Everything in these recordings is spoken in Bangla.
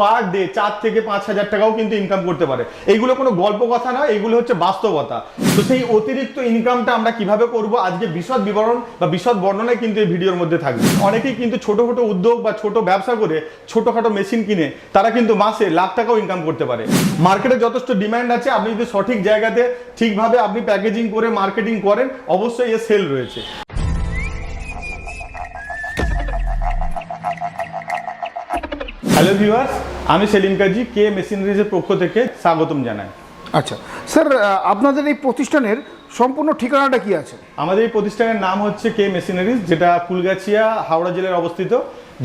পার ডে চার থেকে পাঁচ হাজার টাকাও কিন্তু ইনকাম করতে পারে। এইগুলো কোনো গল্প কথা নয়, এগুলো হচ্ছে বাস্তবতা। তো সেই অতিরিক্ত ইনকামটা আমরা কীভাবে করব? আজকে বিশদ বিবরণ বা বিশদ বর্ণনায় কিন্তু এই ভিডিওর মধ্যে থাকবে। অনেকেই কিন্তু ছোট ছোট উদ্যোগ বা ছোট ব্যবসা করে ছোটখাটো মেশিন কিনে তারা কিন্তু মাসে লাখ টাকাও ইনকাম করতে পারে। মার্কেটে যথেষ্ট ডিমান্ড আছে, আপনি যদি সঠিক জায়গাতে ঠিকভাবে আপনি প্যাকেজিং করে মার্কেটিং করেন, অবশ্যই এর সেল রয়েছে। হ্যালো ভিউয়ার্স আমি সেলিম কাজী কে মেশিনারিজের পক্ষ থেকে স্বাগতম জানাই। আচ্ছা স্যার আপনাদের এই প্রতিষ্ঠানের সম্পূর্ণ ঠিকানাটা কি আছে? আমাদের এই প্রতিষ্ঠানের নাম হচ্ছে কে মেশিনারিজ যেটা ফুলগাছিয়া হাওড়া জেলায় অবস্থিত।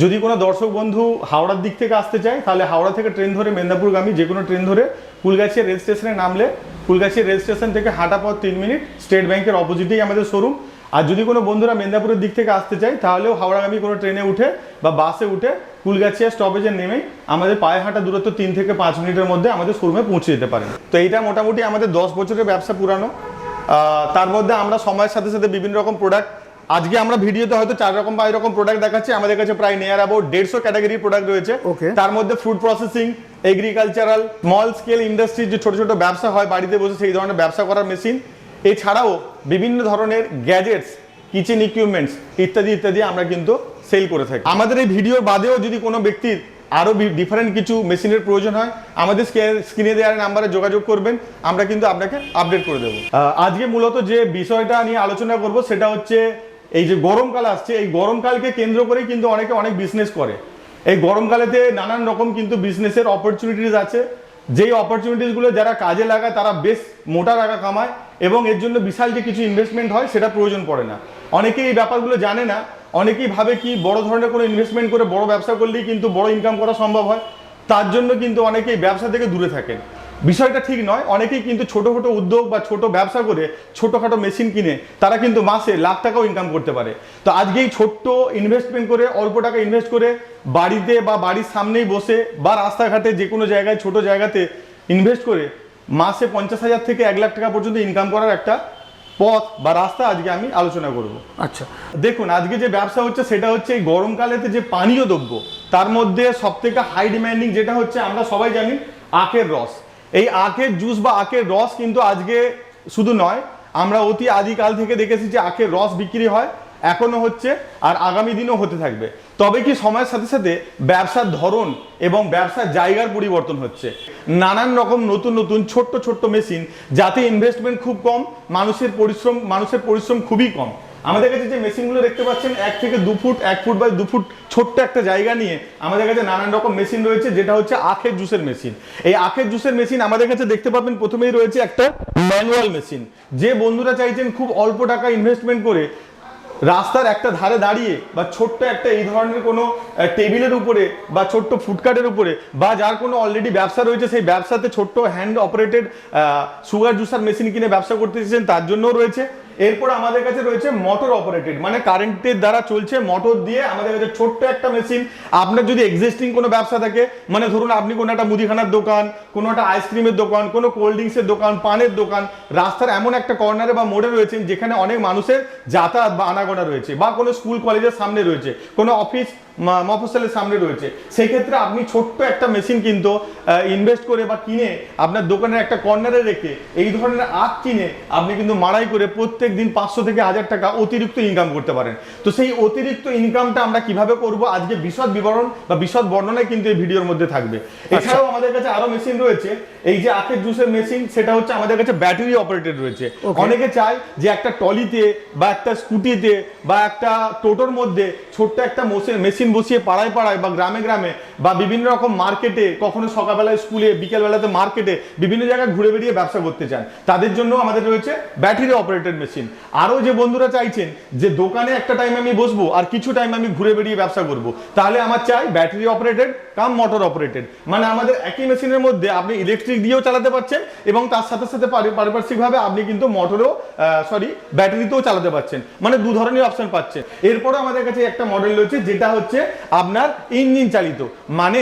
যদি কোনো দর্শক বন্ধু হাওড়ার দিক থেকে আসতে চায় তাহলে হাওড়া থেকে ট্রেন ধরে মেদিনীপুরগামী যে কোনো ট্রেন ধরে ফুলগাছিয়া রেল স্টেশনে নামলে ফুলগাছিয়া রেল স্টেশন থেকে হাঁটা পথ তিন মিনিট স্টেট ব্যাংকের অপোজিটেই আমাদের শোরুম। আর যদি কোনো বন্ধুরা মেদিনীপুরের দিক থেকে আসতে চায় তাহলেও হাওড়াগামী কোনো ট্রেনে উঠে বা বাসে উঠে ফুলগাছিয়া স্টপেজে নেমে আমাদের পায়ে হাঁটা দূরত্ব তিন থেকে পাঁচ মিনিটের মধ্যে আমাদের শোরুমে পৌঁছে যেতে পারেন। তো এইটা মোটামুটি আমাদের দশ বছরের ব্যবসা পুরানো। তার মধ্যে আমরা সময়ের সাথে সাথে বিভিন্ন রকম প্রোডাক্ট আজকে আমরা ভিডিওতে হয়তো চার রকম বা এরকম প্রোডাক্ট দেখাচ্ছি। আমাদের কাছে প্রায় নিয়ার অ্যাবাউট দেড়শো ক্যাটাগরির প্রোডাক্ট রয়েছে. তার মধ্যে food processing agricultural small scale industry যে ছোট ছোট ব্যবসা হয় বাড়িতে বসে সেই ধরনের ব্যবসা করার মেশিন এছাড়াও বিভিন্ন ধরনের গ্যাজেটস কিচেন ইকুইপমেন্টস ইত্যাদি ইত্যাদি আমরা কিন্তু সেল করে থাকি। আমাদের এই ভিডিওর বাদেও যদি কোনো ব্যক্তির আরও ডিফারেন্ট কিছু মেশিনের প্রয়োজন হয়, আমাদের স্ক্রিনে দেওয়ার নাম্বারে যোগাযোগ করবেন, আমরা কিন্তু আপনাকে আপডেট করে দেবো। আজকে মূলত যে বিষয়টা নিয়ে আলোচনা করব, সেটা হচ্ছে এই যে গরমকাল আসছে, এই গরমকালকে কেন্দ্র করেই কিন্তু অনেকে অনেক বিজনেস করে। এই গরমকালেতে নানান রকম কিন্তু বিজনেসের অপরচুনিটিস আছে। যেই অপরচুনিটিসগুলো যারা কাজে লাগায়, তারা বেশ মোটা টাকা কামায় এবং এর জন্য বিশাল যে কিছু ইনভেস্টমেন্ট হয়, সেটা প্রয়োজন পড়ে না। অনেকেই এই ব্যাপারগুলো জানে না অনেকেই ভাবে কি বড় ধরনের কোনো ইনভেস্টমেন্ট করে বড় ব্যবসা করলেই কিন্তু বড় ইনকাম করা সম্ভব হয়। তার জন্য কিন্তু অনেকেই ব্যবসা থেকে দূরে থাকেন। বিষয়টা ঠিক নয়, অনেকেই কিন্তু ছোট ছোট উদ্যোগ বা ছোট ব্যবসা করে ছোটোখাটো মেশিন কিনে তারা কিন্তু মাসে লাখ টাকাও ইনকাম করতে পারে। তো আজকে এই ছোট্ট ইনভেস্টমেন্ট করে, অল্প টাকা ইনভেস্ট করে বাড়িতে বা বাড়ির সামনেই বসে বা রাস্তাঘাটে যে কোনো জায়গায়, ছোট জায়গাতে ইনভেস্ট করে মাসে পঞ্চাশ হাজার থেকে এক লাখ টাকা পর্যন্ত ইনকাম করার একটা পথ বা রাস্তা আজকে আমি আলোচনা করব। আচ্ছা। দেখুন আজকে যে ব্যবসা হচ্ছে সেটা হচ্ছে এই গরমকালেতে যে পানীয় দ্রব্য তার মধ্যে সব থেকে হাই ডিমান্ডিং যেটা হচ্ছে আমরা সবাই জানি আখের রস। এই আখের জুস বা আখের রস কিন্তু আজকে শুধু নয় আমরা অতি আদিকাল থেকে দেখেছি যে আখের রস বিক্রি হয়। এখনও হচ্ছে আর আগামী দিনও হতে থাকবে। তবে কি সময়ের সাথে সাথে ব্যবসার ধরন এবং ব্যবসার জায়গার পরিবর্তন হচ্ছে। নানান রকম নতুন নতুন ছোট্ট ছোট্ট মেশিন যাতে ইনভেস্টমেন্ট খুব কম, মানুষের পরিশ্রম মানুষের পরিশ্রম খুবই কম। আমাদের কাছে যে মেশিনগুলো দেখতে পাচ্ছেন, এক থেকে দু ফুট, এক ফুট বাই দু ফুট ছোট্ট একটা জায়গা নিয়ে আমাদের কাছে নানান রকম মেশিন রয়েছে, যেটা হচ্ছে আখের জুসের মেশিন। এই আখের জুসের মেশিন আমাদের কাছে দেখতে পাবেন, প্রথমেই রয়েছে একটা ম্যানুয়াল মেশিন। যে বন্ধুরা চাইছেন খুব অল্প টাকা ইনভেস্টমেন্ট করে রাস্তার একটা ধারে দাঁড়িয়ে বা ছোট্ট একটা এই ধরনের কোনো টেবিলের উপরে বা ছোট্ট ফুডকার্টের উপরে বা যার কোনো অলরেডি ব্যবসা রয়েছে, সেই ব্যবসাতে ছোট্ট hand operated sugar juicer machine কিনে ব্যবসা করতে চাইছেন তার জন্যও রয়েছে। এরপর আমাদের কাছে রয়েছে মোটর অপারেটেড মানে কারেন্টের দ্বারা চলছে মোটর দিয়ে আমাদের কাছে ছোট্ট একটা মেশিন আপনার যদি এক্সিস্টিং কোনো ব্যবসা থাকে মানে ধরুন আপনি কোনো একটা মুদিখানার দোকান, কোনো একটা আইসক্রিমের দোকান, কোনো কোল্ড ড্রিঙ্কসের দোকান, পানের দোকান, রাস্তার এমন একটা কর্নারে বা মোড়ে রয়েছেন যেখানে অনেক মানুষের যাতায়াত বা আনাগোনা রয়েছে, বা কোনো স্কুল কলেজের সামনে রয়েছে, কোনো অফিস ম- মফস্বলের সামনে রয়েছে। সেই ক্ষেত্রে আপনি ছোট্ট একটা মেশিন কিন্তু ইনভেস্ট করে বা কিনে আপনার দোকানের একটা কর্নারে রেখে এই ধরনের আখ কিনে আপনি কিন্তু মাড়াই করে প্রত্যেক দিন পাঁচশো থেকে হাজার টাকা অতিরিক্ত ইনকাম করতে পারেন। তো সেই অতিরিক্ত ইনকামটা আমরা কীভাবে করব? আজকে বিশদ বিবরণ বা বিশদ বর্ণনায় কিন্তু এই ভিডিওর মধ্যে থাকবে। এছাড়াও আমাদের কাছে আরও মেশিন রয়েছে। এই যে আখের জুসের মেশিন সেটা হচ্ছে আমাদের কাছে ব্যাটারি অপারেটেড রয়েছে। অনেকে চায় যে একটা টলিতে বা একটা স্কুটিতে বা একটা টোটোর মধ্যে ছোট্ট একটা মেশিন বসিয়ে পাড়ায় পাড়ায় বা গ্রামে গ্রামে বা বিভিন্ন রকম মার্কেটে, কখনো সকালবেলায় স্কুলে, বিকেলবেলাতে মার্কেটে বিভিন্ন জায়গায় ঘুরে বেরিয়ে ব্যবসা করতে চান। তাদের জন্য আমাদের রয়েছে ব্যাটারি অপারেটেড মেশিন। আরও যে বন্ধুরা চাইছেন যে দোকানে একটা টাইম আমি বসবো আর কিছু টাইম আমি ঘুরে বেরিয়ে ব্যবসা করব, তাহলে আমার চাই battery operated cum motor operated. মানে আমাদের একই মেশিনের মধ্যে আপনি ইলেকট্রিক দিয়েও চালাতে পারছেন এবং তার সাথে সাথে পারিপার্শ্বিকভাবে আপনি কিন্তু মোটরও সরি ব্যাটারিতেও চালাতে পারছেন। মানে দু ধরনের অপশন পাচ্ছেন। এরপরে আমাদের কাছে একটা মডেল রয়েছে, যেটা হচ্ছে আপনার ইঞ্জিন চালিত। মানে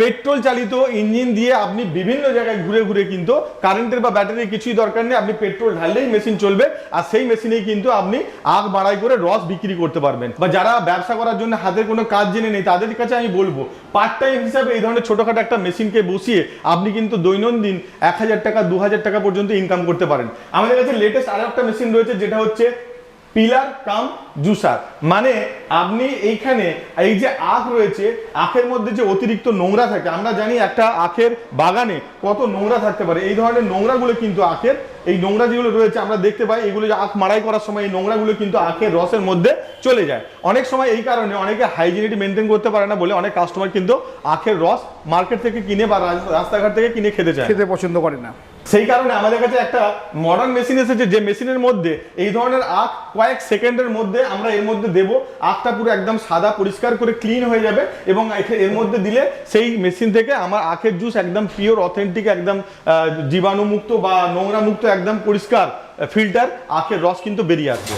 পেট্রোল চালিত ইঞ্জিন দিয়ে আপনি বিভিন্ন জায়গায় ঘুরে ঘুরে কিন্তু কারেন্টের বা ব্যাটারির কিছুই দরকার নেই, আপনি পেট্রোল ঢাললেই মেশিন চলবে আর সেই মেশিনেই কিন্তু আপনি আগ বাড়াই করে রস বিক্রি করতে পারবেন। বা যারা ব্যবসা করার জন্য হাতের কোনো কাজ জেনে নেই, তাদের কাছে আমি বলব পার্ট টাইম হিসাবে এই ধরনের ছোটখাটো একটা মেশিনকে বসিয়ে আপনি কিন্তু দৈনন্দিন এক হাজার টাকা, দু হাজার টাকা পর্যন্ত ইনকাম করতে পারেন। আমাদের কাছে লেটেস্ট আরও একটা মেশিন রয়েছে, যেটা হচ্ছে পিলার কাম জুসার। মানে আপনি এইখানে, এই যে আখ রয়েছে, আখের মধ্যে যে অতিরিক্ত নোংরা থাকে, আমরা জানি একটা আখের বাগানে কত নোংরা থাকতে পারে। এই ধরনের নোংরাগুলো কিন্তু আখের, এই নোংরা যেগুলো রয়েছে, আমরা দেখতে পাই, এগুলো যে আখ মাড়াই করার সময় এই নোংরাগুলো কিন্তু আখের রসের মধ্যে চলে যায়। অনেক সময় এই কারণে অনেকে হাইজিনিটি মেনটেন করতে পারে না বলে অনেক কাস্টমার কিন্তু আখের রস মার্কেট থেকে কিনে বা রাস- রাস্তাঘাট থেকে কিনে খেতে চায় খেতে পছন্দ করে না। সেই কারণে আমাদের কাছে একটা মডার্ন মেশিন এসেছে, যে মেশিনের মধ্যে এই ধরনের আখ কয়েক সেকেন্ডের মধ্যে আমরা এর মধ্যে দেব। আখটা পুরো একদম সাদা, পরিষ্কার করে ক্লিন হয়ে যাবে এবং এর মধ্যে দিলে সেই মেশিন থেকে আমার আখের জুস একদম পিওর অথেন্টিক একদম জীবাণুমুক্ত বা নোংরা মুক্ত একদম পরিষ্কার ফিল্টার আখের রস কিন্তু বেরিয়ে আসবে।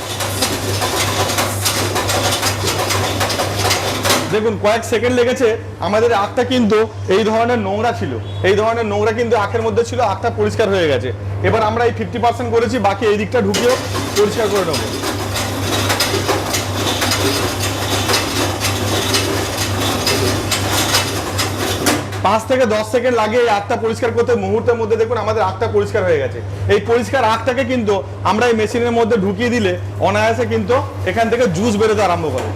দেখুন, কয়েক সেকেন্ড লেগেছে, আমাদের আখটা কিন্তু এই ধরনের নোংরা ছিল। এই ধরনের নোংরা কিন্তু আখের মধ্যে ছিল, আখটা পরিষ্কার হয়ে গেছে। এবার আমরা এই ফিফটি পার্সেন্ট করেছি, বাকি এই দিকটা ঢুকিয়েও পরিষ্কার করে নেব। পাঁচ থেকে দশ সেকেন্ড লাগে এই আখটা পরিষ্কার করতে মুহূর্তের মধ্যে দেখুন, আমাদের আখটা পরিষ্কার হয়ে গেছে। এই পরিষ্কার আখটাকে কিন্তু আমরা এই মেশিনের মধ্যে ঢুকিয়ে দিলে অনায়াসে কিন্তু এখান থেকে জুস বেরোতে আরম্ভ করে।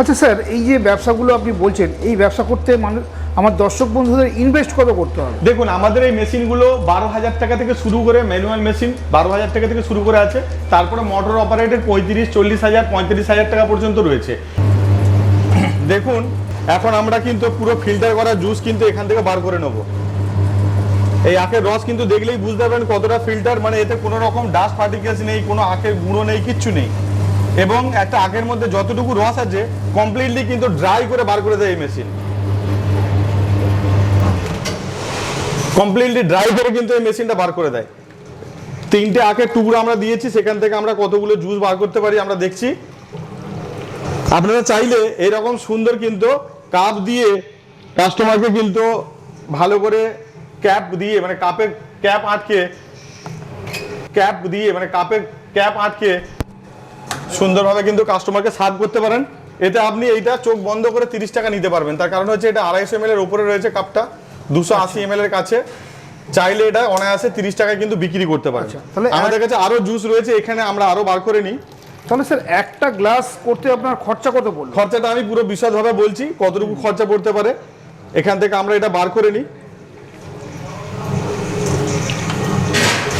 আচ্ছা স্যার, এই যে ব্যবসাগুলো আপনি বলছেন, এই ব্যবসা করতে মানুষ, আমার দর্শক বন্ধুদের ইনভেস্ট কত করতে হবে? দেখুন, আমাদের এই মেশিনগুলো বারো হাজার টাকা থেকে শুরু করে ম্যানুয়াল মেশিন বারো হাজার টাকা থেকে শুরু করে আছে। তারপরে মোটর অপারেটেড পঁয়ত্রিশ, চল্লিশ হাজার, পঁয়ত্রিশ হাজার টাকা পর্যন্ত রয়েছে। দেখুন, এখন আমরা কিন্তু পুরো ফিল্টার করা জুস কিন্তু এখান থেকে বার করে নেব। এই আখের রস কিন্তু দেখলেই বুঝতে পারবেন কতটা ফিল্টার মানে এতে কোনো রকম ডাস্ট পার্টিকেলস নেই, কোনো আখের গুঁড়ো নেই, কিচ্ছু নেই। এবং একটা আখের মধ্যে যতটুকু রস আছে কমপ্লিটলি কিন্তু ড্রাই করে বার করে দেয় এই মেশিন কমপ্লিটলি ড্রাই করে কিন্তু এই মেশিনটা বার করে দেয়। তিনটে আখের টুকরো আমরা দিয়েছি, সেখান থেকে আমরা কতগুলো জুস বার করতে পারি আমরা দেখছি। আপনারা চাইলে এরকম সুন্দর কিন্তু কাপ দিয়ে কাস্টমারকে কিন্তু ভালো করে ক্যাপ দিয়ে মানে কাপের ক্যাপ আটকে ক্যাপ দিয়ে মানে কাপের ক্যাপ আটকে সুন্দরভাবে কিন্তু কাস্টমারকে সার্ভ করতে পারেন। এতে আপনি এইটা চোখ বন্ধ করে তিরিশ টাকা নিতে পারবেন। তার কারণ হচ্ছে এটা আড়াইশো এম এর উপরে রয়েছে কাপটা দুশো আশি এম এর কাছে। চাইলে এটা অনায়াসে তিরিশ টাকায় কিন্তু বিক্রি করতে পারেন। আচ্ছা, তাহলে আমাদের কাছে আরও জুস রয়েছে এখানে আমরা আরও বার করে নিই। তাহলে স্যার একটা গ্লাস করতে আপনার খরচা কত পড়ল? খরচাটা আমি পুরো বিশদভাবে বলছি কতটুকু খরচা পড়তে পারে। এখান থেকে আমরা এটা বার করে নিই।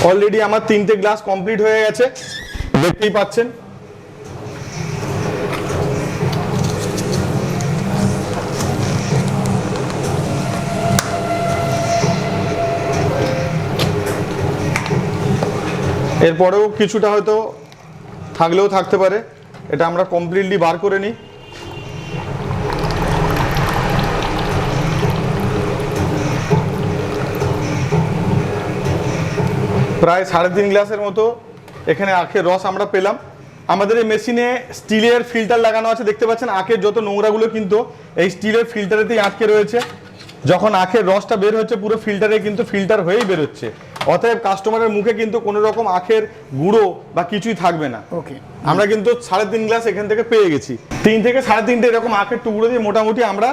অলরেডি আমার তিনটে গ্লাস কমপ্লিট হয়ে গেছে। দেখতেই পাচ্ছেন। এরপরেও কিছুটা হয়তো থাকলেও থাকতে পারে। এটা আমরা কমপ্লিটলি বার করে নিই। প্রায় সাড়ে তিন গ্লাসের মতো এখানে আখের রস আমরা পেলাম। আমাদের এই মেশিনে স্টিলের ফিল্টার লাগানো আছে, দেখতে পাচ্ছেন আখের যত নোংরাগুলো কিন্তু এই স্টিলের ফিল্টারেতেই আটকে রয়েছে। যখন আখের রসটা বের হচ্ছে, পুরো ফিল্টারে কিন্তু ফিল্টার হয়েই বেরোচ্ছে। অতএব কাস্টমারের মুখে কিন্তু কোনো রকম আখের গুঁড়ো বা কিছুই থাকবে না। ওকে আমরা কিন্তু সাড়ে তিন গ্লাস এখান থেকে পেয়ে গেছি। তিন থেকে সাড়ে তিনটে এরকম আখের টুকরো দিয়ে মোটামুটি আমরা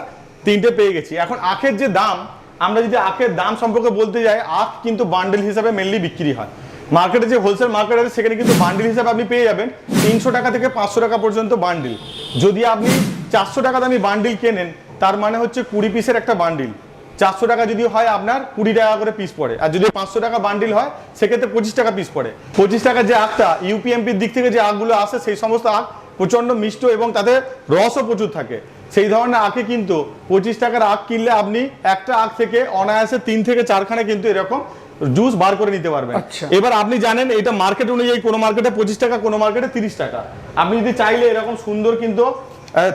তিনটে পেয়ে গেছি। এখন আখের যে দাম আমরা যদি আখের দাম সম্পর্কে বলতে যাই আখ কিন্তু বান্ডেল হিসাবে মেনলি বিক্রি হয়। মার্কেটে যে হোলসেল মার্কেট আছে সেখানে কিন্তু বান্ডিল হিসাবে আপনি পেয়ে যাবেন তিনশো টাকা থেকে পাঁচশো টাকা পর্যন্ত বান্ডিল যদি আপনি চারশো টাকা দামি বান্ডিল কেনেন তার মানে হচ্ছে কুড়ি পিসের একটা বান্ডিল চারশো টাকা যদি হয় আপনার কুড়ি টাকা করে পিস পড়ে। আর যদি পাঁচশো টাকা বান্ডিল হয় সেক্ষেত্রে পঁচিশ টাকা পিস পড়ে। পঁচিশ টাকা যে আখটা ইউপিএমপির দিক থেকে যে আখগুলো আসে সেই সমস্ত আখ প্রচণ্ড মিষ্ট এবং তাতে রসও প্রচুর থাকে। সেই ধরনের আখে কিন্তু পঁচিশ টাকার আখ কিনলে আপনি একটা আখ থেকে অনায়াসে তিন থেকে চারখানে কিন্তু এরকম জুস বার করে নিতে পারবেন। আচ্ছা। এবার আপনি জানেন এটা মার্কেট অনুযায়ী কোনো মার্কেটে পঁচিশ টাকা কোনো মার্কেটে তিরিশ টাকা। আপনি যদি চাইলে এরকম সুন্দর কিন্তু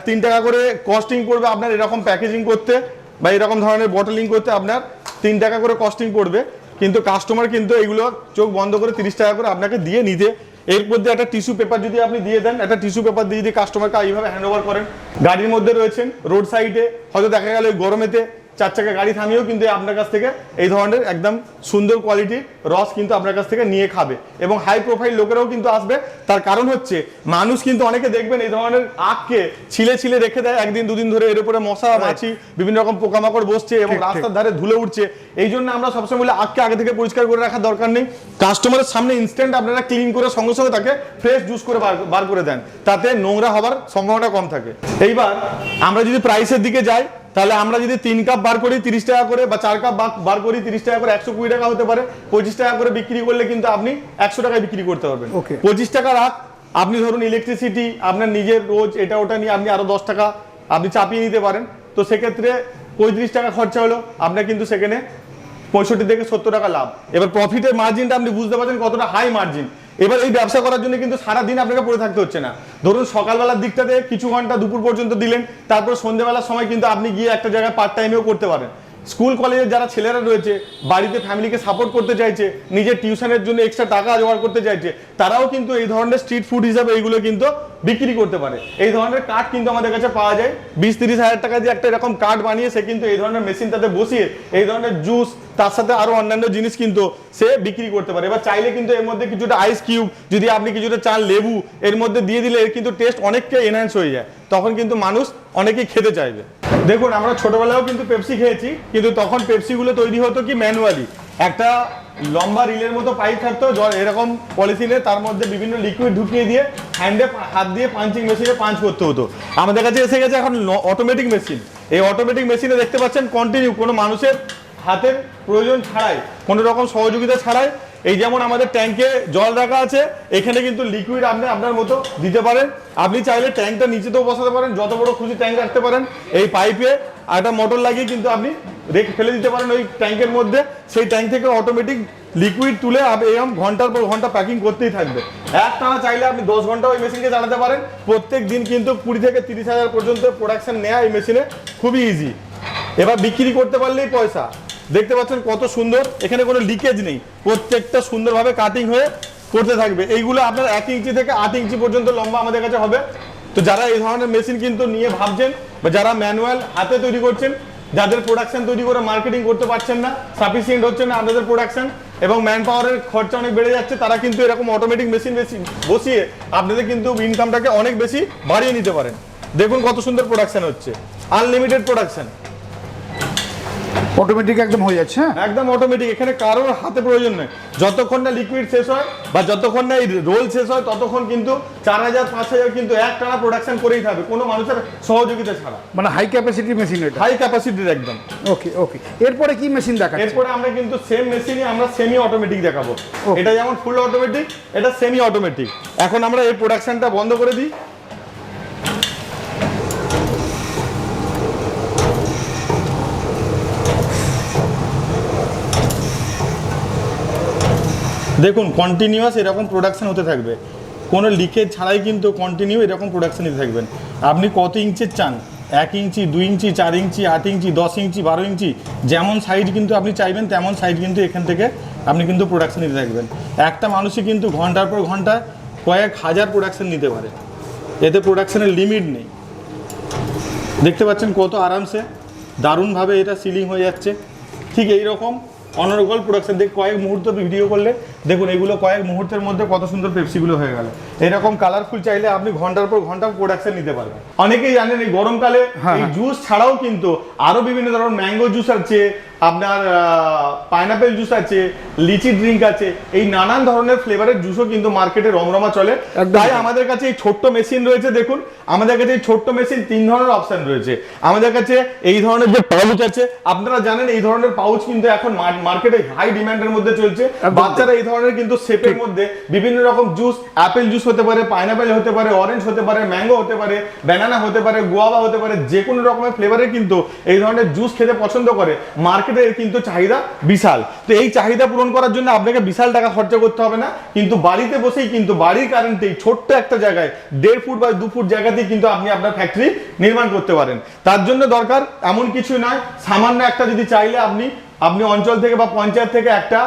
তিন টাকা করে কস্টিং পড়বে আপনার এরকম প্যাকেজিং করতে। বা এরকম ধরনের বটলিং করতে আপনার তিন টাকা করে কস্টিং পড়বে। কিন্তু কাস্টমার কিন্তু এগুলো চোখ বন্ধ করে তিরিশ টাকা করে আপনাকে দিয়ে নিতে এর মধ্যে একটা টিস্যু পেপার যদি আপনি দিয়ে দেন, একটা টিস্যু পেপার দিয়ে যদি কাস্টমারকে এইভাবে হ্যান্ড ওভার করেন, গাড়ির মধ্যে রয়েছেন রোড সাইডে হয়তো দেখা গেল ওই গরমেতে চার চাকা গাড়ি থামিয়েও কিন্তু আপনার কাছ থেকে এই ধরনের একদম সুন্দর কোয়ালিটির রস কিন্তু আপনার কাছ থেকে নিয়ে খাবে। এবং হাই প্রোফাইল লোকেরাও কিন্তু আসবে। তার কারণ হচ্ছে মানুষ কিন্তু অনেকে দেখবেন এই ধরনের আখকে ছিলে ছিলে রেখে দেয় একদিন দুদিন ধরে এর উপরে মশা মাছি বিভিন্ন রকম পোকামাকড় বসছে এবং। রাস্তার ধারে ধুলে উঠছে। এই জন্য আমরা সবসময় বলি আখকে আগে থেকে পরিষ্কার করে রাখার দরকার নেই। কাস্টমারের সামনে ইনস্ট্যান্ট আপনারা ক্লিন করে সঙ্গে সঙ্গে তাকে ফ্রেশ জুস করে বার বার করে দেন। তাতে নোংরা হবার সম্ভাবনা কম থাকে। এইবার আমরা যদি প্রাইসের দিকে যাই তাহলে আমরা যদি তিন কাপ বার করি তিরিশ টাকা করে বা চার কাপ বার করি তিরিশ টাকা করে একশো কুড়ি টাকা হতে পারে পঁচিশ টাকা করে বিক্রি করলে কিন্তু আপনি একশো টাকায় বিক্রি করতে পারবেন। পঁচিশ টাকা রাখ আপনি ধরুন ইলেকট্রিসিটি আপনার নিজের রোজ এটা ওটা নিয়ে আপনি আরও দশ টাকা আপনি চাপিয়ে নিতে পারেন। তো সেক্ষেত্রে পঁয়ত্রিশ টাকা খরচা হলো আপনার কিন্তু সেখানে পঁয়ষট্টি থেকে সত্তর টাকা লাভ। এবার প্রফিটের মার্জিনটা আপনি বুঝতে পারছেন কতটা হাই মার্জিন এবার এই ব্যবসা করার জন্য কিন্তু সারাদিন আপনাকে পড়ে থাকতে হচ্ছে না। ধরুন সকালবেলার দিকটাতে কিছু ঘণ্টা দুপুর পর্যন্ত দিলেন, তারপর সন্ধ্যেবেলার সময় কিন্তু আপনি গিয়ে একটা জায়গায় পার্ট টাইমেও করতে পারেন। স্কুল কলেজের যারা ছেলেরা রয়েছে, বাড়িতে ফ্যামিলিকে সাপোর্ট করতে চাইছে, নিজের টিউশনের জন্য এক্সট্রা টাকা জোগাড় করতে চাইছে, তারাও কিন্তু এই ধরনের স্ট্রিট ফুড হিসাবে এইগুলো কিন্তু বিক্রি করতে পারে। এই ধরনের কাঠ কিন্তু আমাদের কাছে পাওয়া যায়। বিশ তিরিশ হাজার টাকা দিয়ে একটা এরকম কাঠ বানিয়ে সে কিন্তু এই ধরনের মেশিন তাতে বসিয়ে, এই ধরনের জুস তার সাথে আরও অন্যান্য জিনিস কিন্তু সে বিক্রি করতে পারে। এবার চাইলে কিন্তু এর মধ্যে কিছুটা আইস কিউব যদি আপনি কিছুটা চান লেবু, এর মধ্যে দিয়ে দিলে এর কিন্তু টেস্ট অনেকটাই এনহ্যান্স হয়ে যায়। তখন কিন্তু মানুষ অনেকেই খেতে চাইবে। দেখুন, আমরা ছোটবেলায়ও কিন্তু পেপসি খেয়েছি, কিন্তু তখন পেপসিগুলো তৈরি হতো কি ম্যানুয়ালি একটা লম্বা রিলের মতো পাইপ থাকতো, জল এরকম পলিথিনে তার মধ্যে বিভিন্ন লিকুইড ঢুকিয়ে দিয়ে হ্যান্ডে হাত দিয়ে পাঞ্চিং মেশিনে পাঞ্চ করতে হতো। আমাদের কাছে এসে গেছে এখন অটোমেটিক মেশিন এই অটোমেটিক মেশিনে দেখতে পাচ্ছেন কন্টিনিউ কোনো মানুষের হাতের প্রয়োজন ছাড়াই, কোনো রকম সহযোগিতা ছাড়াই এই যেমন আমাদের ট্যাঙ্কে জল রাখা আছে, এখানে কিন্তু লিকুইড আপনি আপনার মতো দিতে পারেন। আপনি চাইলে ট্যাঙ্কটা নিচেতেও বসাতে পারেন, যত বড় খুশি ট্যাঙ্ক রাখতে পারেন। এই পাইপে একটা মোটর লাগিয়ে কিন্তু আপনি রেখে ফেলে দিতে পারেন ওই ট্যাঙ্কের মধ্যে। সেই ট্যাঙ্ক থেকে অটোমেটিক লিকুইড তুলে এরকম ঘণ্টার পর ঘণ্টা প্যাকিং করতেই থাকবে। এক টানা চাইলে আপনি দশ ঘণ্টা ওই মেশিনকে চালাতে পারেন। প্রত্যেক দিন কিন্তু কুড়ি থেকে তিরিশ হাজার পর্যন্ত প্রোডাকশন নেওয়া এই মেশিনে খুবই ইজি এবার বিক্রি করতে পারলেই পয়সা। দেখতে পাচ্ছেন কত সুন্দর। এখানে কোনো লিকেজ নেই। প্রত্যেকটা সুন্দরভাবে কাটিং হয়ে করতে থাকবে। এইগুলো আপনার এক ইঞ্চি থেকে আট ইঞ্চি পর্যন্ত লম্বা আমাদের কাছে হবে। তো যারা এই ধরনের মেশিন কিন্তু নিয়ে ভাবছেন বা যারা ম্যানুয়াল হাতে তৈরি করছেন, যাদের প্রোডাকশন তৈরি করে মার্কেটিং করতে পারছেন না সাফিসিয়েন্ট হচ্ছে না আপনাদের প্রোডাকশন এবং ম্যান পাওয়ারের খরচা অনেক বেড়ে যাচ্ছে, তারা কিন্তু এরকম অটোমেটিক মেশিন বেশি বসিয়ে আপনাদের কিন্তু ইনকামটাকে অনেক বেশি বাড়িয়ে নিতে পারেন। দেখুন কত সুন্দর প্রোডাকশন হচ্ছে। আনলিমিটেড প্রোডাকশন অটোমেটিক একদম হয়ে যাচ্ছে হ্যাঁ? একদম অটোমেটিক এখানে কারোর হাতে প্রয়োজন নেই। যতক্ষণ না লিকুইড শেষ হয় বা যতক্ষণ না এই রোল শেষ হয় ততক্ষণ কিন্তু চার হাজার পাঁচ হাজার কিন্তু এক টানা প্রোডাকশন করেই থাকবে। কোনো মানুষের সহযোগিতা ছাড়া। মানে হাই ক্যাপাসিটি মেশিন এটা? হাই ক্যাপাসিটির একদম। ওকে ওকে এরপরে কি মেশিন দেখাচ্ছে? এরপরে আমরা কিন্তু সেম মেশিনই আমরা সেমি অটোমেটিক দেখাবো এটা যেমন ফুল অটোমেটিক এটা সেমি অটোমেটিক এখন আমরা এই প্রোডাকশনটা বন্ধ করে দিই। দেখুন কন্টিনিউয়াস এরকম প্রোডাকশান হতে থাকবে। কোনো লিকেজ ছাড়াই কিন্তু কন্টিনিউ এরকম প্রোডাকশন নিতে থাকবেন। আপনি কত ইঞ্চির চান? এক ইঞ্চি, দুই ইঞ্চি, চার ইঞ্চি, আট ইঞ্চি, দশ ইঞ্চি, বারো ইঞ্চি, যেমন সাইজ কিন্তু আপনি চাইবেন, তেমন সাইজ কিন্তু এখান থেকে আপনি কিন্তু প্রোডাকশন নিতে থাকবেন। একটা মানুষই কিন্তু ঘণ্টার পর ঘণ্টা কয়েক হাজার প্রোডাকশান নিতে পারে। এতে প্রোডাকশানের লিমিট নেই। দেখতে পাচ্ছেন কত আরামসে, দারুণভাবে এটা সিলিং হয়ে যাচ্ছে। ঠিক এই রকম অনর্গল প্রোডাকশান দেখ কয়েক মুহূর্ত ভিডিও করলে দেখুন এগুলো কয়েক মুহূর্তের মধ্যে কত সুন্দর পেপসিগুলো হয়ে গেল। এরকম কালারফুল চাইলে আপনি ঘণ্টার পর ঘণ্টা প্রোডাকশন নিতে পারবেন। অনেকেই জানেন এই গরমকালে হ্যাঁ, এই হ্যাঁ। জুস ছাড়াও কিন্তু আরও বিভিন্ন ধরনের ম্যাঙ্গো জুস আছে আপনার পাইনাপেল জুস আছে লিচি ড্রিঙ্ক আছে এই নানান ধরনের ফ্লেভারের জুসও কিন্তু মার্কেটে রমরমা চলে। তাই তাই। আমাদের কাছে এই ছোট্ট মেশিন রয়েছে দেখুন আমাদের কাছে এই ছোট্ট মেশিন তিন ধরনের অপশন রয়েছে। আমাদের কাছে এই ধরনের যে পাউচ আছে আপনারা জানেন এই ধরনের পাউচ কিন্তু এখন মার্কেটে হাই ডিমান্ডের মধ্যে চলছে। বাচ্চারা এই ধরনের কিন্তু শেপের মধ্যে বিভিন্ন রকম জুস অ্যাপেল জুস হতে পারে পাইনাপেল হতে পারে অরেঞ্জ হতে পারে ম্যাঙ্গো হতে পারে ব্যানানা হতে পারে গোয়াবা হতে পারে যে কোনো রকমের ফ্লেভারের কিন্তু এই ধরনের জুস খেতে পছন্দ করে। মার্কেটে কিন্তু চাহিদা বিশাল। তো এই চাহিদা পূরণ করার জন্য আপনাকে বিশাল টাকা খরচা করতে হবে না। কিন্তু বাড়িতে বসেই কিন্তু বাড়ির কারেন্টেই ছোট্ট একটা জায়গায় দেড় ফুট বা দু ফুট জায়গাতেই কিন্তু আপনি আপনার ফ্যাক্টরি নির্মাণ করতে পারেন। তার জন্য দরকার এমন কিছু নয়। সামান্য একটা যদি চাইলে আপনি আপনি অঞ্চল থেকে বা পঞ্চায়েত থেকে একটা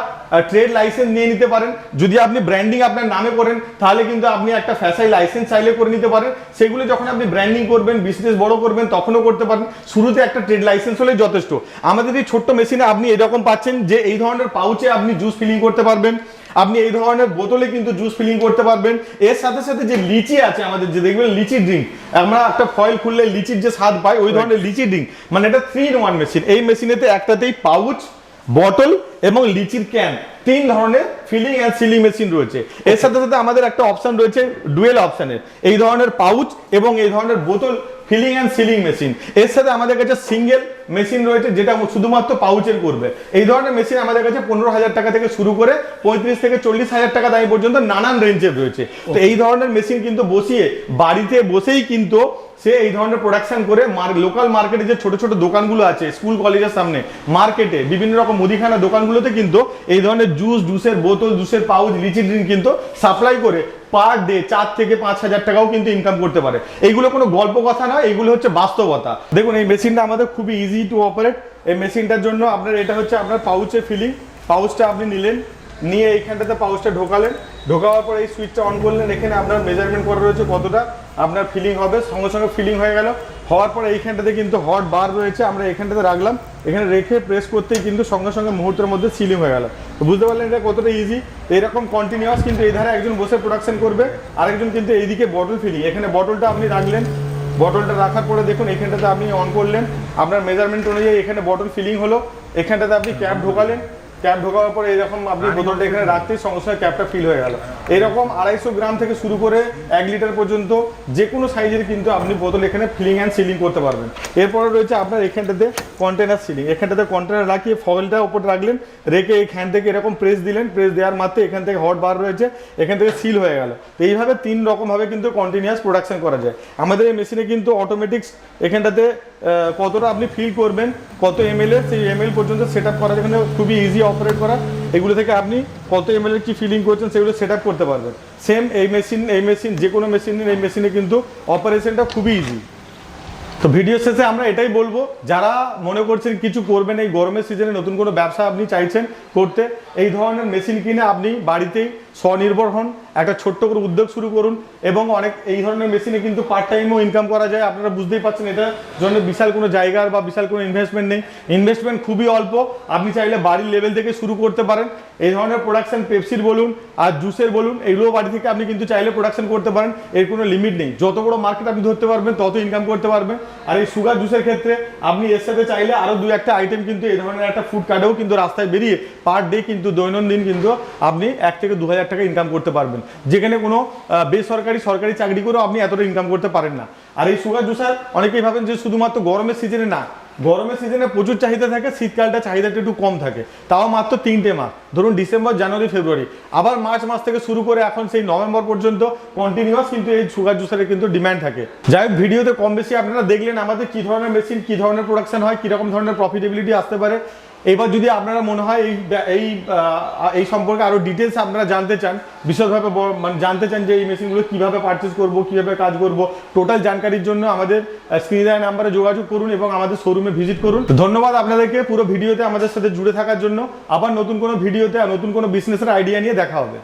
ট্রেড লাইসেন্স নিয়ে নিতে পারেন। যদি আপনি ব্র্যান্ডিং আপনার নামে করেন, তাহলে কিন্তু আপনি একটা ফ্যাসাই লাইসেন্স চাইলে করে নিতে পারেন। সেগুলো যখন আপনি ব্র্যান্ডিং করবেন বিজনেস বড় করবেন, তখনও করতে পারেন। শুরুতে একটা ট্রেড লাইসেন্স হলেই যথেষ্ট। আমাদের এই ছোট্ট মেশিনে আপনি এরকম পাচ্ছেন যে, এই ধরনের পাউচে আপনি জুস ফিলিং করতে পারবেন। আপনি এই ধরনের বোতলে কিন্তু জুস ফিলিং করতে পারবেন। এর সাথে সাথে যে লিচি আছে আমাদের যে দেখবেন লিচি ড্রিঙ্ক আমরা একটা ফয়েল খুললে লিচির যে স্বাদ পাই ওই ধরনের লিচি ড্রিঙ্ক মানে এটা থ্রি ইন ওয়ান মেশিন এই মেশিনেতে একটাতেই পাউচ বটল এবং লিচির ক্যান তিন ধরনের ফিলিং অ্যান্ড সিলিং মেশিন রয়েছে। এর সাথে সাথে আমাদের একটা অপশন রয়েছে ডুয়েল অপশানের এই ধরনের পাউচ এবং এই ধরনের বোতল ফিলিং অ্যান্ড সিলিং মেশিন এর সাথে আমাদের কাছে সিঙ্গেল মেশিন রয়েছে যেটা শুধুমাত্র পাউচের করবে। এই ধরনের মেশিন আমাদের কাছে পনেরো হাজার টাকা থেকে শুরু করে পঁয়ত্রিশ থেকে চল্লিশ হাজার টাকা দামি পর্যন্ত নানান রেঞ্জের রয়েছে। তো এই ধরনের মেশিন কিন্তু বসিয়ে, বাড়িতে বসেই কিন্তু সে এই ধরনের প্রোডাকশন করে লোকাল মার্কেটে যে ছোট ছোট দোকানগুলো আছে স্কুল কলেজের সামনে মার্কেটে বিভিন্ন রকম মুদিখানা দোকানগুলোতে কিন্তু এই ধরনের জুস জুসের বোতল জুসের পাউচ লিচি ড্রিঙ্ক কিন্তু সাপ্লাই করে পার ডে চার থেকে পাঁচ হাজার টাকাও কিন্তু ইনকাম করতে পারে। এইগুলো কোনো গল্প কথা নয়, এইগুলো হচ্ছে বাস্তবতা। দেখুন, এই মেশিনটা আমাদের খুবই ইজি টু অপারেট এই মেশিনটার জন্য আপনার এটা হচ্ছে আপনার পাউচে ফিলিং পাউচটা আপনি নিলেন, নিয়ে এইখানটাতে পাউচটা ঢোকালেন। ঢোকাবার পর এই সুইচটা অন করলেন। এখানে আপনার মেজারমেন্ট করা রয়েছে কতটা। আপনার ফিলিং হবে, সঙ্গে সঙ্গে ফিলিং হয়ে গেল। হওয়ার পর এইখানটাতে কিন্তু হট বার রয়েছে, আমরা এখানটাতে রাখলাম। এখানে রেখে প্রেস করতেই কিন্তু সঙ্গে সঙ্গে মুহূর্তের মধ্যে সিলিং হয়ে গেল। তো বুঝতে পারলেন এটা কতটা ইজি এরকম কন্টিনিউয়াস কিন্তু এই ধারে একজন বসে প্রোডাকশন করবে, আরেকজন কিন্তু এইদিকে বটল ফিলিং এখানে বটলটা আপনি রাখলেন বটলটা রাখার পরে দেখুন, এখানটাতে আপনি অন করলেন। আপনার মেজারমেন্ট অনুযায়ী এখানে বটল ফিলিং হলো। এখানটাতে আপনি ক্যাপ ঢোকালেন। ক্যাপ ঢোকাবার পরে এরকম আপনি বোতলটা এখানে রাখতেই সঙ্গে সঙ্গে ক্যাপটা ফিল হয়ে গেল। এরকম আড়াইশো গ্রাম থেকে শুরু করে এক লিটার পর্যন্ত যে কোনো সাইজের কিন্তু আপনি বোতল এখানে ফিলিং অ্যান্ড সিলিং করতে পারবেন। এরপরে রয়েছে আপনার এখানটাতে কন্টেনার সিলিং এখানটাতে কন্টেনার রাখিয়ে ফয়েলটা ওপর রাখলেন রেখে এখান থেকে এরকম প্রেস দিলেন প্রেস দেওয়ার মাত্রে এখান থেকে হট বার রয়েছে এখান থেকে সিল হয়ে গেল। তো এইভাবে তিন রকমভাবে কিন্তু কন্টিনিউয়াস প্রোডাকশন করা যায়। আমাদের এই মেশিনে কিন্তু অটোমেটিক্স এখানটাতে কতটা আপনি ফিল করবেন, কত এম এর সেই এম পর্যন্ত সেট আপ করা এখানে খুবই ইজি অপারেট করা, এগুলো থেকে আপনি কত এম এর কি ফিলিং করছেন সেগুলো সেট আপ করতে পারবেন। সেম এই মেশিন এই মেশিন যে কোনো মেশিন এই মেশিনে কিন্তু অপারেশনটা খুবই ইজি তো ভিডিও শেষে আমরা এটাই বলব, যারা মনে করছেন কিছু করবেন এই গরমের সিজনে নতুন কোনো ব্যবসা আপনি চাইছেন করতে, এই ধরনের মেশিন কিনে আপনি বাড়িতেই স্বনির্ভর হন একটা ছোট্ট করে উদ্যোগ শুরু করুন এবং অনেক, এই ধরনের মেশিনে কিন্তু পার্ট টাইমও ইনকাম করা যায়। আপনারা বুঝতেই পারছেন এটার জন্য বিশাল কোনো জায়গার বা বিশাল কোনো ইনভেস্টমেন্ট নেই। ইনভেস্টমেন্ট খুবই অল্প। আপনি চাইলে বাড়ির লেভেল থেকে শুরু করতে পারেন। এই ধরনের প্রোডাকশন পেপসির বলুন আর জুসের বলুন এগুলো বাড়ি থেকে আপনি কিন্তু চাইলে প্রোডাকশন করতে পারেন। এর কোনো লিমিট নেই। যত বড় মার্কেট আপনি ধরতে পারবেন, তত ইনকাম করতে পারবেন। আর এই সুগার জুসের ক্ষেত্রে আপনি এর সাথে চাইলে আরও দু একটা আইটেম কিন্তু এই ধরনের একটা ফুড কার্ডেও কিন্তু রাস্তায় বেরিয়ে পার ডে কিন্তু দৈনন্দিন কিন্তু আপনি এক থেকে দু হাজার টাকা ইনকাম করতে পারবেন। যেখানে কোনো বেসরকারি, সরকারি চাকরি করেও আপনি এতটা ইনকাম করতে পারেন না। আর এই সুগার জুসার অনেকেই ভাবেন যে শুধুমাত্র গরমের সিজনে না, গরমের সিজনে প্রচুর চাহিদা থাকে, শীতকালটা চাহিদাটা একটু কম থাকে। তাও মাত্র তিনটে মাস। ধরুন ডিসেম্বর, জানুয়ারি, ফেব্রুয়ারি। আবার মার্চ মাস থেকে শুরু করে এখন সেই নভেম্বর পর্যন্ত কন্টিনিউয়াস কিন্তু এই সুগার জুসারের কিন্তু ডিম্যান্ড থাকে। যাই হোক, ভিডিওতে কম বেশি আপনারা দেখলেন আমাদের কী ধরনের মেশিন কী ধরনের প্রোডাকশন হয়, কীরকম ধরনের প্রফিটেবিলিটি আসতে পারে। এবার যদি আপনারা মনে হয় এই এই এই সম্পর্কে আরও ডিটেলস আপনারা জানতে চান, বিশদভাবে মানে জানতে চান যে এই মেশিনগুলো কীভাবে পারচেস করব, কীভাবে কাজ করব টোটাল জানকারির জন্য আমাদের স্ক্রিন নাম্বারে যোগাযোগ করুন এবং আমাদের শোরুমে ভিজিট করুন। ধন্যবাদ আপনাদেরকে পুরো ভিডিওতে আমাদের সাথে জুড়ে থাকার জন্য। আবার নতুন কোনো ভিডিওতে নতুন কোনো বিজনেসের আইডিয়া নিয়ে দেখা হবে।